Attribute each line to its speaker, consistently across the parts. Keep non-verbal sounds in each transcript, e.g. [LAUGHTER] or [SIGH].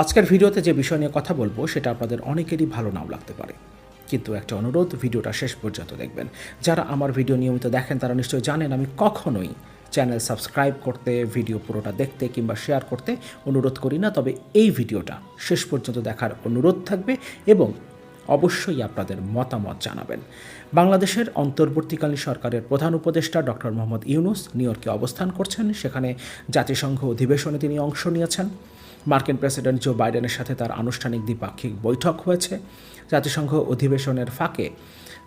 Speaker 1: আজকের ভিডিওতে যে বিষয় নিয়ে কথা বলব, সেটা আপনাদের অনেকেরই ভালো নাও লাগতে পারে। কিন্তু একটা অনুরোধ, ভিডিওটা শেষ পর্যন্ত দেখবেন। যারা আমার ভিডিও নিয়মিত দেখেন, তারা নিশ্চয়ই জানেন, আমি কখনোই চ্যানেল সাবস্ক্রাইব করতে, ভিডিও পুরোটা দেখতে কিংবা শেয়ার করতে অনুরোধ করি না। তবে এই ভিডিওটা শেষ পর্যন্ত দেখার অনুরোধ থাকবে এবং অবশ্যই আপনাদের মতামত জানাবেন। বাংলাদেশের অন্তর্বর্তীকালীন সরকারের প্রধান উপদেষ্টা ডক্টর মোহাম্মদ ইউনুস নিউ অবস্থান করছেন। সেখানে জাতিসংঘ অধিবেশনে তিনি অংশ নিয়েছেন। মার্কিন প্রেসিডেন্ট জো বাইডেনের সাথে তার আনুষ্ঠানিক দ্বিপাক্ষিক বৈঠক হয়েছে। জাতিসংঘ অধিবেশনের ফাঁকে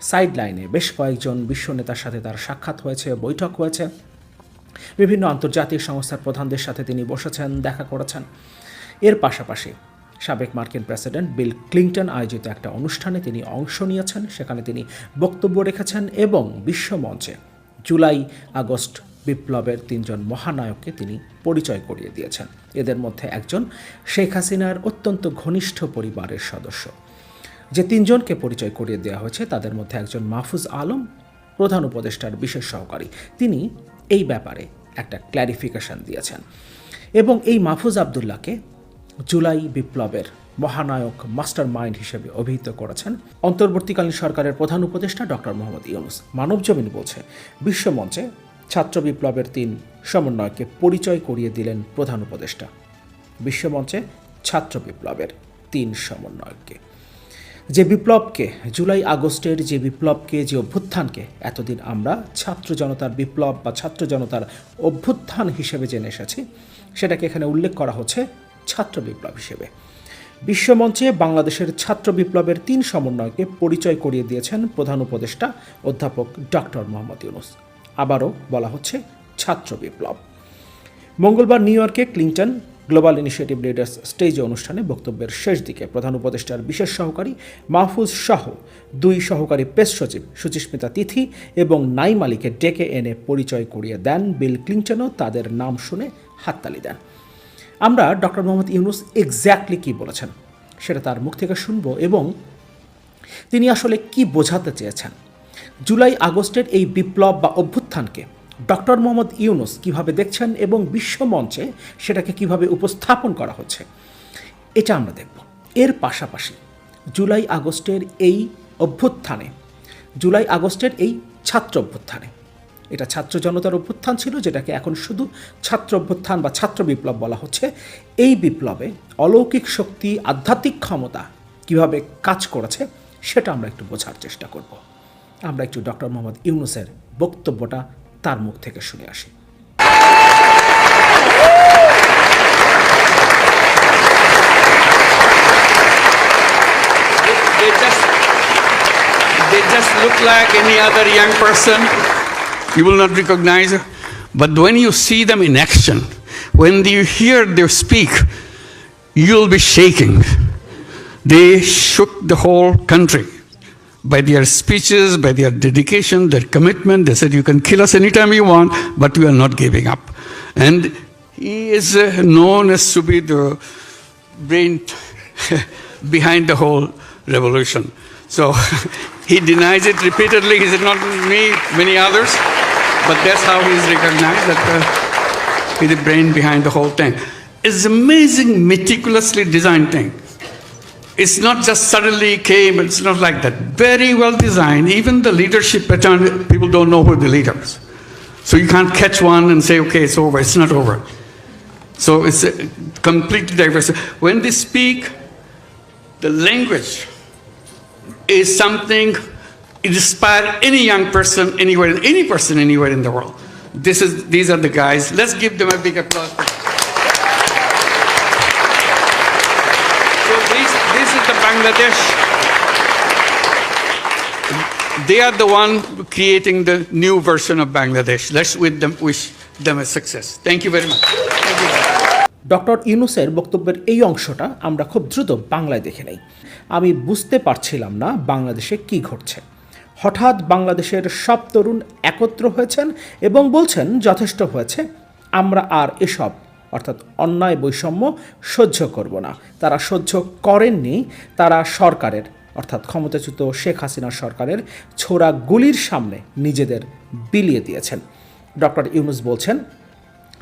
Speaker 1: সাইডলাইনে বেশ কয়েকজন বিশ্ব নেতার সাথে তার সাক্ষাৎ হয়েছে, বৈঠক হয়েছে। বিভিন্ন আন্তর্জাতিক সংস্থার প্রধানদের সাথে তিনি বসেছেন, দেখা করেছেন। এর পাশাপাশি সাবেক মার্কিন প্রেসিডেন্ট বিল ক্লিন্টন আয়োজিত একটা অনুষ্ঠানে তিনি অংশ নিয়েছেন। সেখানে তিনি বক্তব্য রেখেছেন এবং বিশ্বমঞ্চে জুলাই আগস্ট বিপ্লবের তিনজন মহানায়ককে তিনি পরিচয় করিয়ে দিয়েছেন। এদের মধ্যে একজন শেখ হাসিনার অত্যন্ত ঘনিষ্ঠ পরিবারের সদস্য। যে তিনজনকে পরিচয় করিয়ে দেওয়া হয়েছে, তাদের মধ্যে একজন মাহফুজ আলম, প্রধান উপদেষ্টার বিশেষ সহকারী। তিনি এই ব্যাপারে একটা ক্ল্যারিফিকেশন দিয়েছেন। এবং এই মাহফুজ আবদুল্লাহকে জুলাই বিপ্লবের মহানায়ক মাস্টার মাইন্ড হিসেবে অভিহিত করেছেন অন্তর্বর্তীকালীন সরকারের প্রধান উপদেষ্টা ডক্টর মোহাম্মদ ইউনুস। মানব জমিন বলছে বিশ্বমঞ্চে ছাত্র বিপ্লবের তিন সমন্বয়কে পরিচয় করিয়ে দিলেন প্রধান উপদেষ্টা। বিশ্বমঞ্চে ছাত্র বিপ্লবের তিন সমন্বয়ককে। যে বিপ্লবকে, জুলাই আগস্টের যে বিপ্লবকে, যে অভ্যুত্থানকে এতদিন আমরা ছাত্র জনতার বিপ্লব বা ছাত্র জনতার অভ্যুত্থান হিসেবে জেনে এসেছি, সেটাকে এখানে উল্লেখ করা হচ্ছে ছাত্র বিপ্লব হিসেবে। বিশ্বমঞ্চে বাংলাদেশের ছাত্র বিপ্লবের তিন সমন্বয়কে পরিচয় করিয়ে দিয়েছেন প্রধান উপদেষ্টা অধ্যাপক ডক্টর মোহাম্মদ ইউনুস। আবারও বলা হচ্ছে ছাত্র বিপ্লব। মঙ্গলবার নিউ ইয়র্কে ক্লিন্টন গ্লোবাল ইনিশিয়েটিভ লিডার্স স্টেজে অনুষ্ঠানে বক্তব্যের শেষ দিকে প্রধান উপদেষ্টার বিশেষ সহকারী মাহফুজ শাহ, দুই সহকারী প্রেস সচিব সুচিস্মিতা তিথি এবং নাই আলীকে ডেকে এনে পরিচয় করিয়ে দেন বিল ক্লিন্টনও তাদের নাম শুনে হাততালি দেন। আমরা ডক্টর মোহাম্মদ ইউনুস এক্স্যাক্টলি কী বলেছেন সেটা তার মুখ থেকে শুনব এবং তিনি আসলে কি বোঝাতে চেয়েছেন। জুলাই আগস্টের এই বিপ্লব বা অভ্যুত্থানকে ডক্টর মোহাম্মদ ইউনুস কীভাবে দেখছেন এবং বিশ্বমঞ্চে সেটাকে কীভাবে উপস্থাপন করা হচ্ছে, এটা আমরা দেখব। এর পাশাপাশি জুলাই আগস্টের এই অভ্যুত্থানে, জুলাই আগস্টের এই ছাত্র অভ্যুত্থানে, এটা ছাত্র জনতার অভ্যুত্থান ছিল যেটাকে এখন শুধু ছাত্র অভ্যুত্থান বা ছাত্র বিপ্লব বলা হচ্ছে, এই বিপ্লবে অলৌকিক শক্তি, আধ্যাত্মিক ক্ষমতা কীভাবে কাজ করেছে সেটা আমরা একটু বোঝার চেষ্টা করব। আমরা একটু ডক্টর মোহাম্মদ ইউনুসের বক্তব্যটা তার মুখ থেকে শুনে আসি
Speaker 2: they just they just look like any other young person you will not recognize but when you see them in action when you hear them speak you'll be shaking they shook the whole country by their speeches by their dedication their commitment they said you can kill us anytime you want but we are not giving up and he is uh, known as to be the brain [LAUGHS] behind the whole revolution. So [LAUGHS] he denies it repeatedly. He said, not me, many others, but that's how he's recognized that uh, he's the brain behind the whole thing. It's amazing, meticulously designed thing. It's not just suddenly came, it's not like that. Very well designed. Even the leadership pattern, people don't know who the leader is. So you can't catch one and say, okay, it's over. It's not over. So it's uh, completely diverse. When they speak, the language is something inspire any young person anywhere, any person anywhere in the world. This is, these are the guys. Let's give them a big applause. Bangladesh. They are the one creating the new version of Bangladesh. Let's with them wish them a success. Thank you very much.
Speaker 1: Doctor ইউনুসের বক্তব্যের এই অংশটা আমরা খুব দ্রুত বাংলায় দেখে নেই আমি বুঝতে পারছিলাম না বাংলাদেশে কি ঘটছে হঠাৎ বাংলাদেশের সব তরুণ একত্র হয়েছেন এবং বলছেন যথেষ্ট হয়েছে আমরা আর এসব অর্থাৎ অন্যায় বৈষম্য সহ্য করব না। তারা সহ্য করেননি, তারা সরকারের, অর্থাৎ ক্ষমতাচ্যুত শেখ হাসিনা সরকারের ছোড়া গুলির সামনে নিজেদের বিলিয়ে দিয়েছেন। ডক্টর ইউনুস বলছেন,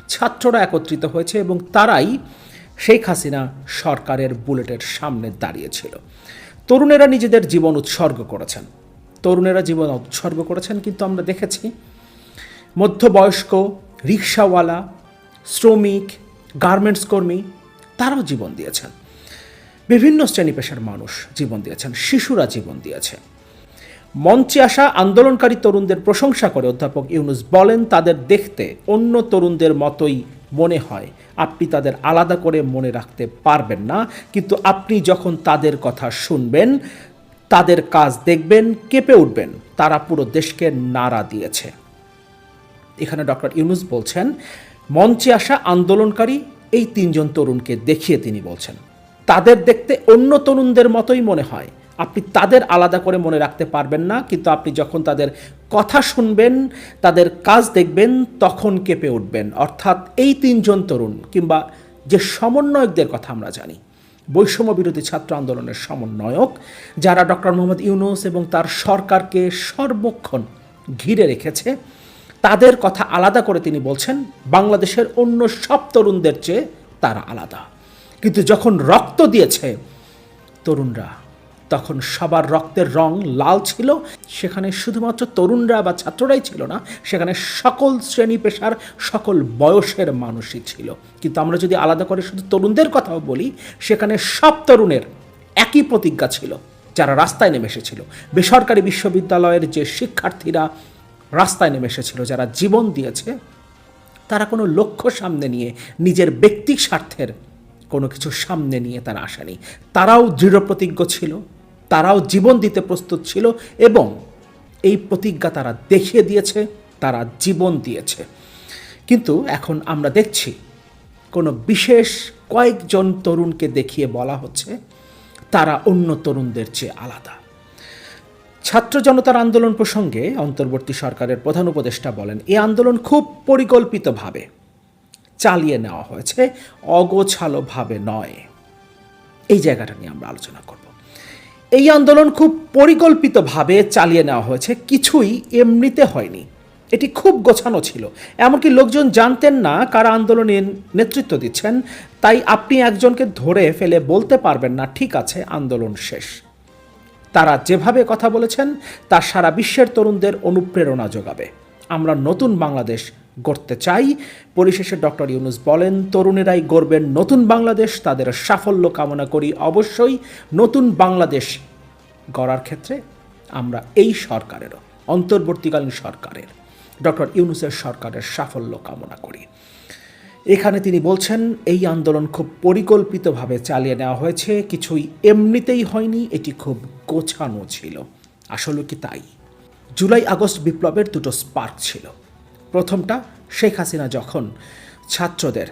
Speaker 1: ছাত্ররা একত্রিত হয়েছে এবং তারাই শেখ হাসিনা সরকারের বুলেটের সামনে দাঁড়িয়েছিল। তরুণেরা নিজেদের জীবন উৎসর্গ করেছেন। তরুণেরা জীবন উৎসর্গ করেছেন কিন্তু আমরা দেখেছি, মধ্যবয়স্ক রিক্সাওয়ালা শ্রমিক গার্মেন্টস কর্মী, তারাও জীবন দিয়েছেন। বিভিন্ন শ্রেণি পেশার মানুষ জীবন দিয়েছেন, শিশুরা জীবন দিয়েছে। মঞ্চে আসা আন্দোলনকারী তরুণদের প্রশংসা করে অধ্যাপক ইউনুস বলেন, তাদের দেখতে অন্য তরুণদের মতোই মনে হয়। আপনি তাদের আলাদা করে মনে রাখতে পারবেন না, কিন্তু আপনি যখন তাদের কথা শুনবেন, তাদের কাজ দেখবেন, কেঁপে উঠবেন। তারা পুরো দেশকে নাড়া দিয়েছে। এখানে ডক্টর ইউনুস বলছেন মঞ্চে আসা আন্দোলনকারী এই তিনজন তরুণকে দেখিয়ে তিনি বলছেন, তাদের দেখতে অন্য তরুণদের মতোই মনে হয়। আপনি তাদের আলাদা করে মনে রাখতে পারবেন না, কিন্তু আপনি যখন তাদের কথা শুনবেন, তাদের কাজ দেখবেন, তখন কেঁপে উঠবেন। অর্থাৎ এই তিনজন তরুণ কিংবা যে সমন্বয়কদের কথা আমরা জানি, বৈষম্য বিরোধী ছাত্র আন্দোলনের সমন্বয়ক, যারা ডক্টর মোহাম্মদ ইউনুস এবং তার সরকারকে সর্বক্ষণ ঘিরে রেখেছে তাদের কথা আলাদা করে তিনি বলছেন, বাংলাদেশের অন্য সব তরুণদের চেয়ে তারা আলাদা। কিন্তু যখন রক্ত দিয়েছে তরুণরা, তখন সবার রক্তের রং লাল ছিল। সেখানে শুধুমাত্র তরুণরা বা ছাত্ররাই ছিল না, সেখানে সকল শ্রেণি পেশার সকল বয়সের মানুষই ছিল। কিন্তু আমরা যদি আলাদা করে শুধু তরুণদের কথাও বলি, সেখানে সব তরুণের একই প্রতিজ্ঞা ছিল, যারা রাস্তায় নেমে এসেছিল। বেসরকারি বিশ্ববিদ্যালয়ের যে শিক্ষার্থীরা রাস্তায় নেমে এসেছিল, যারা জীবন দিয়েছে, তারা কোনো লক্ষ্য সামনে নিয়ে, নিজের ব্যক্তি স্বার্থের কোনো কিছু সামনে নিয়ে তারা আসেনি তারাও দৃঢ় প্রতিজ্ঞ ছিল, তারাও জীবন দিতে প্রস্তুত ছিল এবং এই প্রতিজ্ঞা তারা দেখিয়ে দিয়েছে, তারা জীবন দিয়েছে। কিন্তু এখন আমরা দেখছি, কোনো বিশেষ কয়েকজন তরুণকে দেখিয়ে বলা হচ্ছে, তারা অন্য তরুণদের চেয়ে আলাদা। ছাত্র জনতার আন্দোলন প্রসঙ্গে অন্তর্বর্তী সরকারের প্রধান উপদেষ্টা বলেন এই আন্দোলন খুব পরিকল্পিতভাবে চালিয়ে নেওয়া হয়েছে, অগোছালোভাবে নয়। এই জায়গাটা নিয়ে আমরা আলোচনা করব। এই আন্দোলন খুব পরিকল্পিতভাবে চালিয়ে নেওয়া হয়েছে, কিছুই এমনিতে হয়নি। এটি খুব গোছানো ছিল। এমনকি লোকজন জানতেন না কারা আন্দোলনে নেতৃত্ব দিচ্ছেন। তাই আপনি একজনকে ধরে ফেলে বলতে পারবেন না, ঠিক আছে, আন্দোলন শেষ। তারা যেভাবে কথা বলেছেন, তা সারা বিশ্বের তরুণদের অনুপ্রেরণা যোগাবে। আমরা নতুন বাংলাদেশ গড়তে চাই। পরিশেষে ডক্টর ইউনুস বলেন, তরুণেরাই গড়বেন নতুন বাংলাদেশ, তাদের সাফল্য কামনা করি। অবশ্যই নতুন বাংলাদেশ গড়ার ক্ষেত্রে আমরা এই সরকারেরও, অন্তর্বর্তীকালীন সরকারের, ডক্টর ইউনুসের সরকারের সাফল্য কামনা করি। এখানে তিনি বলছেন, এই আন্দোলন খুব পরিকল্পিতভাবে চালিয়ে নেওয়া হয়েছে, কিছুই এমনিতেই হয়নি, এটি খুব গোছানো ছিল। আসলে কি তাই? জুলাই আগস্ট বিপ্লবের দুটো স্পার্ক ছিল। প্রথমটা, শেখ হাসিনা যখন ছাত্রদের,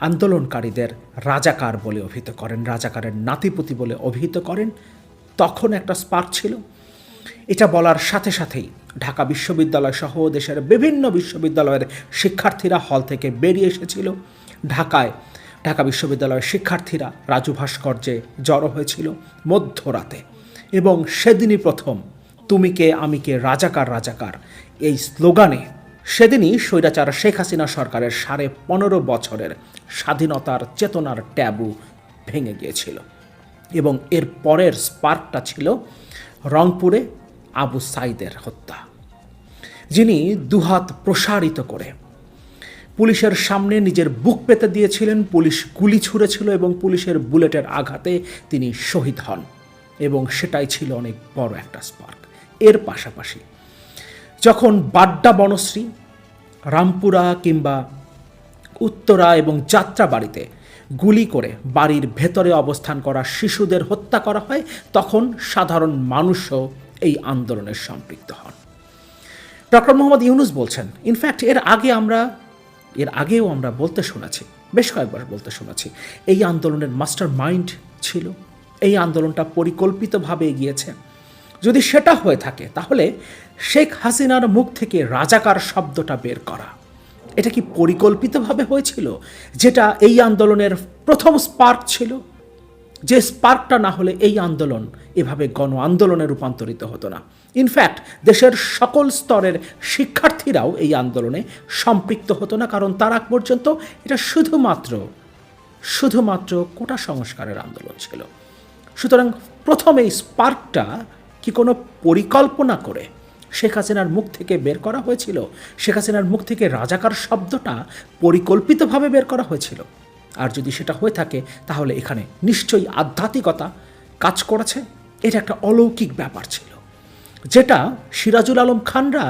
Speaker 1: আন্দোলনকারীদের রাজাকার বলে অভিহিত করেন, রাজাকারের নাতিপুতি বলে অভিহিত করেন, তখন একটা স্পার্ক ছিল। এটা বলার সাথে সাথেই ঢাকা বিশ্ববিদ্যালয় সহ দেশের বিভিন্ন বিশ্ববিদ্যালয়ের শিক্ষার্থীরা হল থেকে বেরিয়ে এসেছিল। ঢাকায়, ঢাকা বিশ্ববিদ্যালয়ের শিক্ষার্থীরা রাজু ভাস্কর্যে জড়ো হয়েছিল মধ্যরাতে। এবং সেদিনই প্রথম, তুমি কে, আমি কে, রাজাকার রাজাকার? এই স্লোগানে সেদিনই স্বৈরাচার শেখ হাসিনা সরকারের সাড়ে পনেরো বছরের স্বাধীনতার চেতনার ট্যাবু ভেঙে গিয়েছিল। এবং এর পরের স্পার্কটা ছিল রংপুরে আবু সাইদের হত্যা। যিনি দুহাত প্রসারিত করে। পুলিশের সামনে নিজের বুক পেতে দিয়েছিলেন, পুলিশ গুলি ছুঁড়েছিল এবং পুলিশের বুলেটের আঘাতে তিনি শহীদ হন এবং সেটাই ছিল অনেক বড় একটা স্পার্ক। এর পাশাপাশি যখন বাড্ডা বনশ্রী রামপুরা কিংবা উত্তরা এবং যাত্রা বাড়িতে গুলি করে বাড়ির ভেতরে অবস্থান করা শিশুদের হত্যা করা হয়, তখন সাধারণ মানুষও এই আন্দোলনের সম্পৃক্ত হন। ডক্টর মোহাম্মদ ইউনুস বলছেন ইনফ্যাক্ট এর আগে আমরা, এর আগেও আমরা বলতে শোনাছি, বেশ কয়েকবার বলতে শোনাছি, এই আন্দোলনের মাস্টার মাইন্ড ছিল, এই আন্দোলনটা পরিকল্পিতভাবে এগিয়েছে। যদি সেটা হয়ে থাকে, তাহলে শেখ হাসিনার মুখ থেকে রাজাকার শব্দটা বের করা। এটা কি পরিকল্পিতভাবে হয়েছিল? যেটা এই আন্দোলনের প্রথম স্পার্ক ছিল? যে স্পার্কটা না হলে এই আন্দোলন এভাবে গণ আন্দোলনে রূপান্তরিত হতো না। ইনফ্যাক্ট দেশের সকল স্তরের শিক্ষার্থীরাও এই আন্দোলনে সম্পৃক্ত হতো না, কারণ তার আগ পর্যন্ত এটা শুধুমাত্র শুধুমাত্র কোটা সংস্কারের আন্দোলন ছিল। সুতরাং প্রথম এই স্পার্কটা কি কোনো পরিকল্পনা করে শেখ হাসিনার মুখ থেকে বের করা হয়েছিল? শেখ হাসিনার মুখ থেকে রাজাকার শব্দটা পরিকল্পিতভাবে বের করা হয়েছিল। আর যদি সেটা হয়ে থাকে, তাহলে এখানে নিশ্চয়ই আধ্যাত্মিকতা কাজ করেছে। এটা একটা অলৌকিক ব্যাপার ছিল, যেটা সিরাজুল আলম খানরা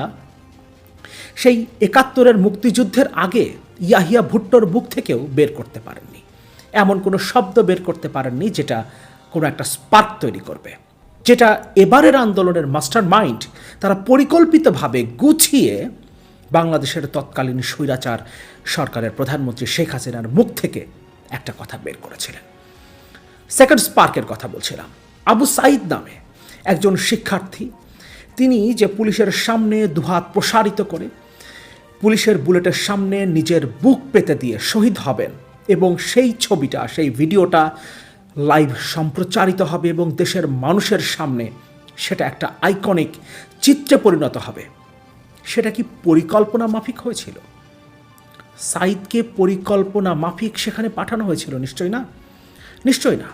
Speaker 1: সেই একাত্তরের মুক্তিযুদ্ধের আগে ইয়াহিয়া ভুট্টোর বুক থেকেও বের করতে পারেননি। এমন কোনো শব্দ বের করতে পারেননি যেটা কোনো একটা স্পার্ক তৈরি করবে, যেটা এবারের আন্দোলনের মাস্টার মাইন্ড তারা পরিকল্পিতভাবে গুছিয়ে বাংলাদেশের তৎকালীন স্বৈরাচার সরকারের প্রধানমন্ত্রী শেখ হাসিনার মুখ থেকে একটা কথা বের করেছিলেন। সেকেন্ড স্পার্কের কথা বলছিলাম। আবু সাইদ নামে একজন শিক্ষার্থী, তিনি যে পুলিশের সামনে দুহাত প্রসারিত করে পুলিশের বুলেটের সামনে নিজের বুক পেতে দিয়ে শহীদ হবেন এবং সেই ছবিটা, সেই ভিডিওটা লাইভ সম্প্রচারিত হবে এবং দেশের মানুষের সামনে সেটা একটা আইকনিক চিত্রে পরিণত হবে। সেটা কি পরিকল্পনা মাফিক হয়েছিল? সাইদকে পরিকল্পনা মাফিক সেখানে পাঠানো হয়েছিল, নিশ্চয়ই না? নিশ্চয়ই না।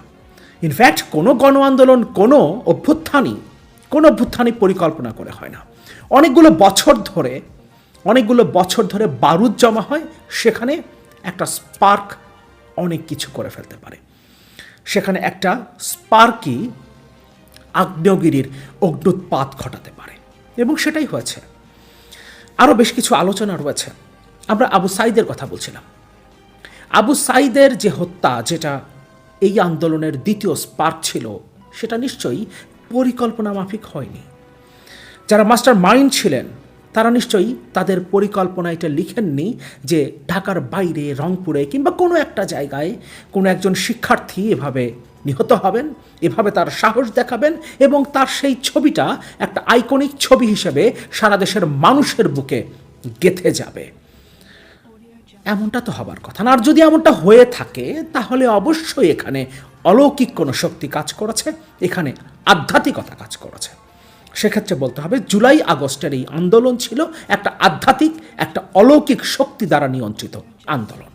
Speaker 1: ইনফ্যাক্ট কোনো গণ আন্দোলন, কোনো অভ্যুত্থানই কোনো অভ্যুত্থানই পরিকল্পনা করে হয় না। অনেকগুলো বছর ধরে, অনেকগুলো বছর ধরে বারুদ জমা হয়, সেখানে একটা স্পার্ক অনেক কিছু করে ফেলতে পারে। সেখানে একটা স্পার্কই আগ্নেয়গিরির অগ্নুৎপাত ঘটাতে পারে। এবং সেটাই হয়েছে। আরও বেশ কিছু আলোচনা রয়েছে। আমরা আবু সাইদের কথা বলছিলাম। আবু সাইদের যে হত্যা, যেটা এই আন্দোলনের দ্বিতীয় স্পার্ক ছিল, সেটা নিশ্চয়ই পরিকল্পনা মাফিক হয়নি। যারা মাস্টার মাইন্ড ছিলেন, তারা নিশ্চয়ই তাদের পরিকল্পনা এটা লিখেননি যে ঢাকার বাইরে, রংপুরে কিংবা কোনো একটা জায়গায় কোনো একজন শিক্ষার্থী এভাবে নিহত হবেন, এভাবে তার সাহস দেখাবেন এবং তার সেই ছবিটা একটা আইকনিক ছবি হিসেবে সারা দেশের মানুষের বুকে গেথে যাবে। এমনটা তো হবার কথা না। আর যদি এমনটা হয়ে থাকে, তাহলে অবশ্যই এখানে অলৌকিক কোনো শক্তি কাজ করেছে, এখানে আধ্যাত্মিকতা কাজ করেছে। সেক্ষেত্রে বলতে হবে, জুলাই আগস্টের এই আন্দোলন ছিল একটা আধ্যাত্মিক, একটা অলৌকিক শক্তি দ্বারা নিয়ন্ত্রিত আন্দোলন।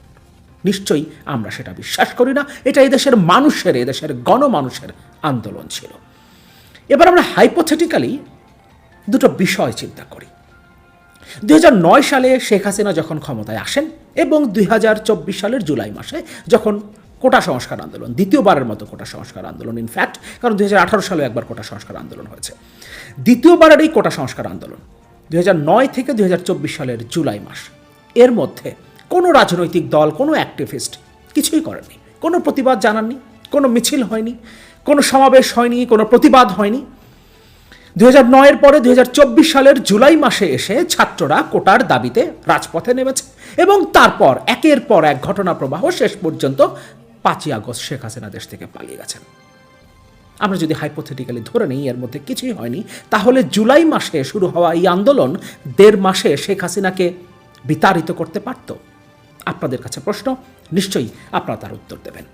Speaker 1: নিশ্চয়ই আমরা সেটা বিশ্বাস করি না। এটা এদেশের মানুষের এদেশের গণমানুষের আন্দোলন ছিল। এবার আমরা হাইপোথেটিক্যালি দুটো বিষয় চিন্তা করি। দু হাজার নয় সালে শেখ হাসিনা যখন ক্ষমতায় আসেন এবং দুই হাজার চব্বিশ সালের জুলাই মাসে যখন কোটা সংস্কার আন্দোলন, দ্বিতীয়বারের মতো কোটা সংস্কার আন্দোলন ইনফ্যাক্ট কারণ দুই হাজার আঠারো সালে একবার কোটা সংস্কার আন্দোলন হয়েছে। দ্বিতীয়বারের এই কোটা সংস্কার আন্দোলন, দুই হাজার নয় থেকে দুই হাজার চব্বিশ সালের জুলাই মাস, এর মধ্যে কোনো রাজনৈতিক দল, কোনো অ্যাক্টিভিস্ট কিছুই করেননি কোনো প্রতিবাদ জানাননি, কোনো মিছিল হয়নি, কোনো সমাবেশ হয়নি, কোনো প্রতিবাদ হয়নি। দুই এর পরে দুই হাজার চব্বিশ সালের জুলাই মাসে এসে ছাত্ররা কোটার দাবিতে রাজপথে নেমেছে এবং তারপর একের পর এক ঘটনা প্রবাহ শেষ পর্যন্ত পাঁচই আগস্ট শেখ হাসিনা দেশ থেকে পালিয়ে গেছেন। আমরা যদি হাইপোথেটিক্যালি ধরে নিই, এর মধ্যে কিছুই হয়নি, তাহলে জুলাই মাসে শুরু হওয়া এই আন্দোলন দেড় মাসে শেখ হাসিনাকে বিতাড়িত করতে পারত? আপনাদের কাছে প্রশ্ন, নিশ্চয়ই আপনারা তার উত্তর দেবেন।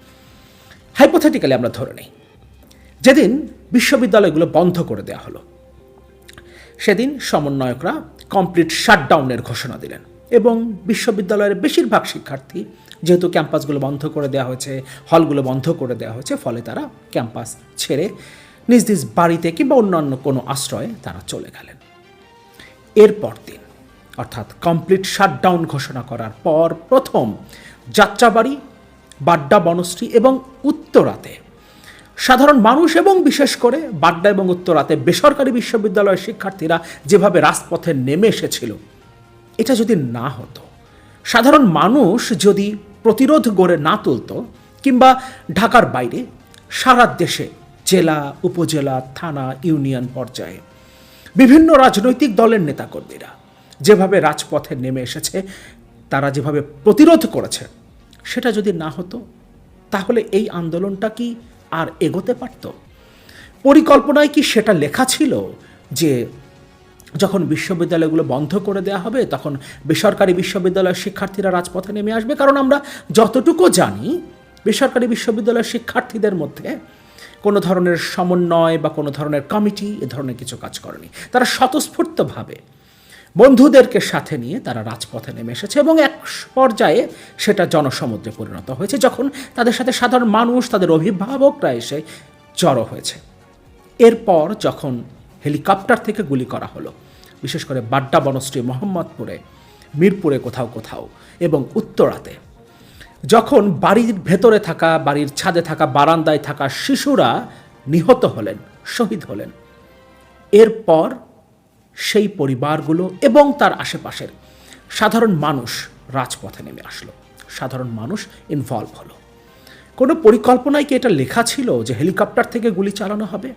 Speaker 1: হাইপোথেটিক্যালি আমরা ধরে নিই। যেদিন বিশ্ববিদ্যালয়গুলো বন্ধ করে দেওয়া হলো, সেদিন সমন্বয়করা কমপ্লিট শাটডাউনের ঘোষণা দিলেন এবং বিশ্ববিদ্যালয়ের বেশিরভাগ শিক্ষার্থী, যেহেতু ক্যাম্পাসগুলো বন্ধ করে দেওয়া হয়েছে, হলগুলো বন্ধ করে দেওয়া হয়েছে, ফলে তারা ক্যাম্পাস ছেড়ে নিজ নিজ বাড়িতে কিংবা অন্যান্য কোনো আশ্রয়ে তারা চলে গেলেন। এরপর দিন অর্থাৎ কমপ্লিট শাটডাউন ঘোষণা করার পর প্রথম যাত্রাবাড়ি, বাড্ডা বনশ্রী এবং উত্তরাতে। সাধারণ মানুষ এবং বিশেষ করে বাড্ডা এবং উত্তরাতে বেসরকারি বিশ্ববিদ্যালয়ের শিক্ষার্থীরা যেভাবে রাজপথে নেমে এসেছিল, এটা যদি না হতো, সাধারণ মানুষ যদি প্রতিরোধ গড়ে না তুলত কিংবা ঢাকার বাইরে সারা দেশে জেলা, উপজেলা, থানা, ইউনিয়ন পর্যায়ে বিভিন্ন রাজনৈতিক দলের নেতাকর্মীরা যেভাবে রাজপথে নেমে এসেছে, তারা যেভাবে প্রতিরোধ করেছে, সেটা যদি না হতো, তাহলে এই আন্দোলনটা কি আর এগোতে পারত? পরিকল্পনায় কি সেটা লেখা ছিল যে যখন বিশ্ববিদ্যালয়গুলো বন্ধ করে দেওয়া হবে, তখন বেসরকারি বিশ্ববিদ্যালয়ের শিক্ষার্থীরা রাজপথে নেমে আসবে? কারণ আমরা যতটুকু জানি, বেসরকারি বিশ্ববিদ্যালয়ের শিক্ষার্থীদের মধ্যে কোনো ধরনের সমন্বয় বা কোনো ধরনের কমিটি এ ধরনের কিছু কাজ করেনি। তারা স্বতঃস্ফূর্তভাবে বন্ধুদেরকে সাথে নিয়ে তারা রাজপথে নেমে এসেছে এবং এক পর্যায়ে সেটা জনসমুদ্রে পরিণত হয়েছে যখন তাদের সাথে সাধারণ মানুষ, তাদের অভিভাবকরা এসে জড়ো হয়েছে। এরপর যখন হেলিকপ্টার থেকে গুলি করা হলো, বিশেষ করে বাড্ডা বনশ্রী মোহাম্মদপুরে, মিরপুরে কোথাও কোথাও এবং উত্তরাতে, যখন বাড়ির ভেতরে থাকা, বাড়ির ছাদে থাকা, বারান্দায় থাকা শিশুরা নিহত হলেন, শহীদ হলেন। এরপর সেই পরিবারগুলো এবং তার আশেপাশের। সাধারণ মানুষ রাজপথে নেমে আসলো। সাধারণ মানুষ ইনভলভ হলো। কোনো পরিকল্পনায় কি এটা লেখা ছিল যে হেলিকপ্টার থেকে গুলি চালানো হবে?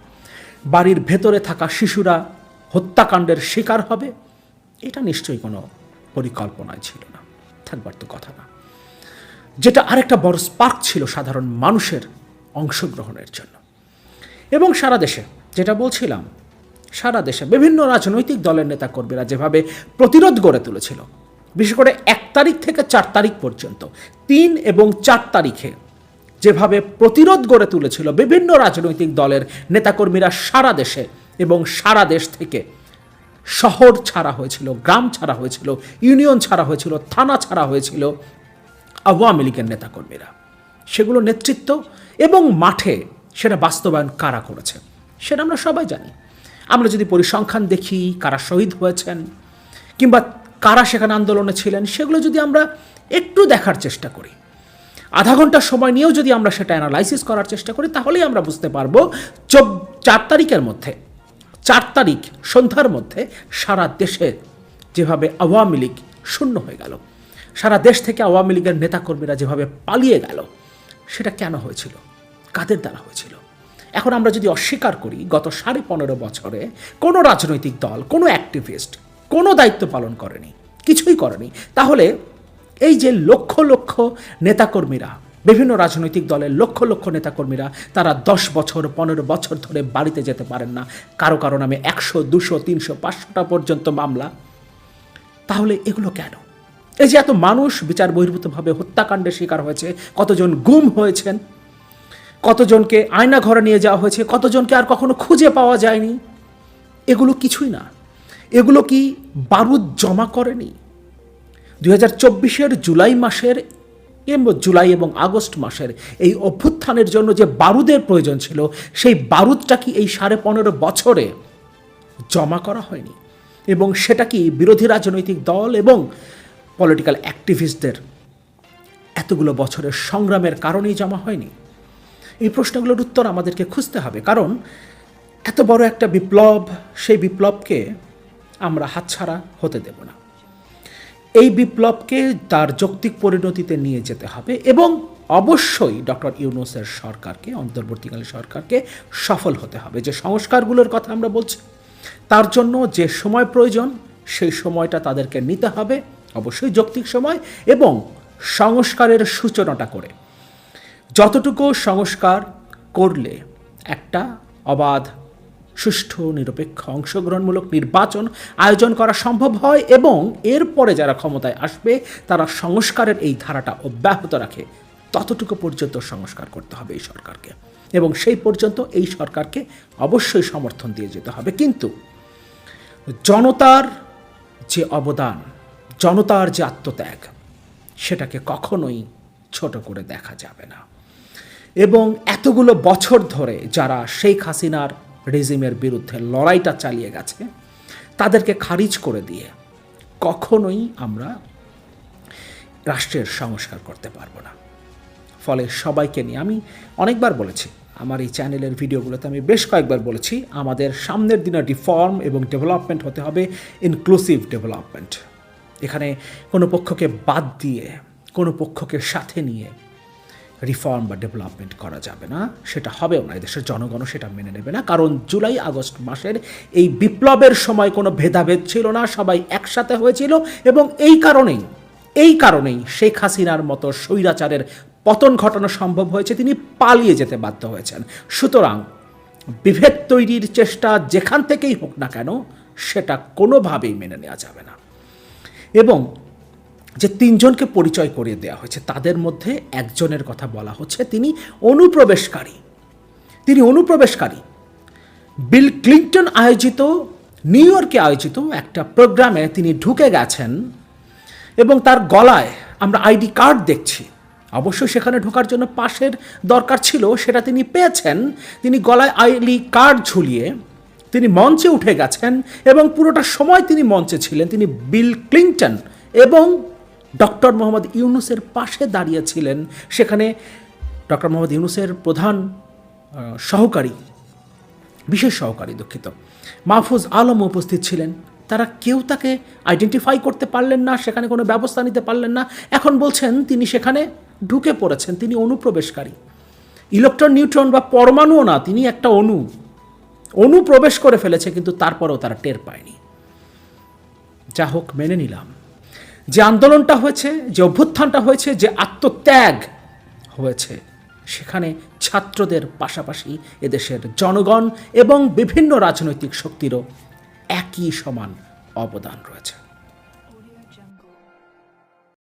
Speaker 1: বাড়ির ভেতরে থাকা শিশুরা হত্যাকাণ্ডের শিকার হবে? এটা নিশ্চয়ই কোনো পরিকল্পনায় ছিল না। থাকবার তো কথা না। যেটা আরেকটা বড় স্পার্ক ছিল সাধারণ মানুষের অংশগ্রহণের জন্য। এবং সারা দেশে যেটা বলছিলাম সারা দেশে বিভিন্ন রাজনৈতিক দলের নেতাকর্মীরা যেভাবে প্রতিরোধ গড়ে তুলেছিল, বিশেষ করে এক তারিখ থেকে চার তারিখ পর্যন্ত, তিন এবং চার তারিখে যেভাবে প্রতিরোধ গড়ে তুলেছিল বিভিন্ন রাজনৈতিক দলের নেতাকর্মীরা সারা দেশে এবং সারা দেশ থেকে, শহর ছাড়া হয়েছিল, গ্রাম ছাড়া হয়েছিল, ইউনিয়ন ছাড়া হয়েছিল, থানা ছাড়া হয়েছিল আওয়ামী লীগের নেতাকর্মীরা। সেগুলো নেতৃত্ব এবং মাঠে সেটা বাস্তবায়ন কারা করেছে, সেটা আমরা সবাই জানি। আমরা যদি পরিসংখ্যান দেখি, কারা শহীদ হয়েছেন, কিংবা কারা সেখানে আন্দোলনে ছিলেন, সেগুলো যদি আমরা একটু দেখার চেষ্টা করি, আধা ঘণ্টা সময় নিয়েও যদি আমরা সেটা অ্যানালাইসিস করার চেষ্টা করি, তাহলেই আমরা বুঝতে পারব চব, চার তারিখের মধ্যে, চার তারিখ সন্ধ্যার মধ্যে সারা দেশে যেভাবে আওয়ামী লীগ শূন্য হয়ে গেল, সারা দেশ থেকে আওয়ামী লীগের নেতাকর্মীরা যেভাবে পালিয়ে গেল, সেটা কেন হয়েছিল? কাদের দ্বারা হয়েছিল? এখন আমরা যদি অস্বীকার করি, গত সাড়ে পনেরো বছরে কোনো রাজনৈতিক দল, কোনো অ্যাক্টিভিস্ট কোনো দায়িত্ব পালন করেনি, কিছুই করেনি, তাহলে এই যে লক্ষ লক্ষ নেতাকর্মীরা, বিভিন্ন রাজনৈতিক দলের লক্ষ লক্ষ নেতাকর্মীরা, তারা দশ বছর, পনেরো বছর ধরে বাড়িতে যেতে পারেন না, কারও কারও নামে একশো, দুশো, তিনশো, পাঁচশোটা পর্যন্ত মামলা, তাহলে এগুলো কেন? এই যে এত মানুষ বিচার বহির্ভূতভাবে হত্যাকাণ্ডের শিকার হয়েছে, কতজন গুম হয়েছেন কতজনকে আয়না ঘরে নিয়ে যাওয়া হয়েছে, কতজনকে আর কখনো খুঁজে পাওয়া যায়নি। এগুলো কিছুই না। এগুলো কি বারুদ জমা করেনি? দুই হাজার চব্বিশের জুলাই মাসের জুলাই এবং আগস্ট মাসের এই অভ্যুত্থানের জন্য যে বারুদের প্রয়োজন ছিল, সেই বারুদটা কি এই সাড়ে পনেরো বছরে জমা করা হয়নি? এবং সেটা কি বিরোধী রাজনৈতিক দল এবং পলিটিক্যাল অ্যাক্টিভিস্টদের এতগুলো বছরের সংগ্রামের কারণেই জমা হয়নি? এই প্রশ্নগুলোর উত্তর আমাদেরকে খুঁজতে হবে। কারণ এত বড় একটা বিপ্লব, সেই বিপ্লবকে আমরা হাতছাড়া হতে দেব না। এই বিপ্লবকে তার যৌক্তিক পরিণতিতে নিয়ে যেতে হবে এবং অবশ্যই ডক্টর ইউনুসের সরকারকে অন্তর্বর্তীকালীন সরকারকে সফল হতে হবে। যে সংস্কারগুলোর কথা আমরা বলছি, তার জন্য যে সময় প্রয়োজন, সেই সময়টা তাদেরকে নিতে হবে, অবশ্যই যৌক্তিক সময় এবং সংস্কারের সূচনাটা করে। যতটুকু সংস্কার করলে একটা অবাধ, সুষ্ঠু, নিরপেক্ষ, অংশগ্রহণমূলক নির্বাচন আয়োজন করা সম্ভব হয় এবং এরপরে যারা ক্ষমতায় আসবে, তারা সংস্কারের এই ধারাটা অব্যাহত রাখে। ততটুকু পর্যন্ত সংস্কার করতে হবে এই সরকারকে এবং সেই পর্যন্ত এই সরকারকে অবশ্যই সমর্থন দিয়ে যেতে হবে। কিন্তু জনতার যে অবদান, জনতার যে আত্মত্যাগ, সেটাকে কখনোই ছোট করে দেখা যাবে না। এবং এতগুলো বছর ধরে যারা শেখ হাসিনার রেজিমের বিরুদ্ধে লড়াইটা চালিয়ে গেছে, তাদেরকে খারিজ করে দিয়ে কখনোই আমরা রাষ্ট্রের সংস্কার করতে পারব না। ফলে সবাইকে নিয়ে আমি অনেকবার বলেছি, আমার এই চ্যানেলের ভিডিওগুলোতে আমি বেশ কয়েকবার বলেছি, আমাদের সামনের দিনে রিফর্ম এবং ডেভেলপমেন্ট হতে হবে ইনক্লুসিভ ডেভেলপমেন্ট এখানে কোনো পক্ষকে বাদ দিয়ে, কোনো পক্ষকে সাথে নিয়ে রিফর্ম বা ডেভেলপমেন্ট করা যাবে না। সেটা হবেও না। এদেশের জনগণও সেটা মেনে নেবে না। কারণ জুলাই, আগস্ট মাসের এই বিপ্লবের সময় কোনো ভেদাভেদ ছিল না। সবাই একসাথে হয়েছিল এবং এই কারণেই এই কারণেই শেখ হাসিনার মতো স্বৈরাচারের পতন ঘটানো সম্ভব হয়েছে। তিনি পালিয়ে যেতে বাধ্য হয়েছেন। সুতরাং বিভেদ তৈরির চেষ্টা যেখান থেকেই হোক না কেন, সেটা কোনোভাবেই মেনে নেওয়া যাবে না। এবং যে তিনজনকে পরিচয় করিয়ে দেওয়া হয়েছে। তাদের মধ্যে একজনের কথা বলা হচ্ছে, তিনি অনুপ্রবেশকারী। তিনি অনুপ্রবেশকারী। বিল ক্লিন্টন আয়োজিত, নিউ ইয়র্কে আয়োজিত একটা প্রোগ্রামে তিনি ঢুকে গেছেন এবং তার গলায় আমরা আইডি কার্ড দেখছি। অবশ্যই সেখানে ঢোকার জন্য পাশের দরকার ছিল, সেটা তিনি পেয়েছেন। তিনি গলায় আইডি কার্ড ঝুলিয়ে তিনি মঞ্চে উঠে গেছেন এবং পুরোটা সময় তিনি মঞ্চে ছিলেন। তিনি বিল ক্লিন্টন এবং ডক্টর মোহাম্মদ ইউনুসের পাশে দাঁড়িয়েছিলেন। সেখানে ডক্টর মোহাম্মদ ইউনুসের প্রধান সহকারী, বিশেষ সহকারী দুঃখিত, মাহফুজ আলম উপস্থিত ছিলেন। তারা কেউ তাকে আইডেন্টিফাই করতে পারলেন না, সেখানে কোনো ব্যবস্থা নিতে পারলেন না। এখন বলছেন তিনি সেখানে ঢুকে পড়েছেন, তিনি অনুপ্রবেশকারী। ইলেকট্রন, নিউট্রন বা পরমাণুও না, তিনি একটা অণু। অনুপ্রবেশ করে ফেলেছে, কিন্তু তারপরেও তারা টের পায়নি। যা হোক, মেনে নিলাম। যে আন্দোলনটা হয়েছে, যে অভ্যুত্থানটা হয়েছে, যে আত্মত্যাগ হয়েছে, সেখানে ছাত্রদের পাশাপাশি এদেশের জনগণ এবং বিভিন্ন রাজনৈতিক শক্তিরও একই সমান অবদান রয়েছে।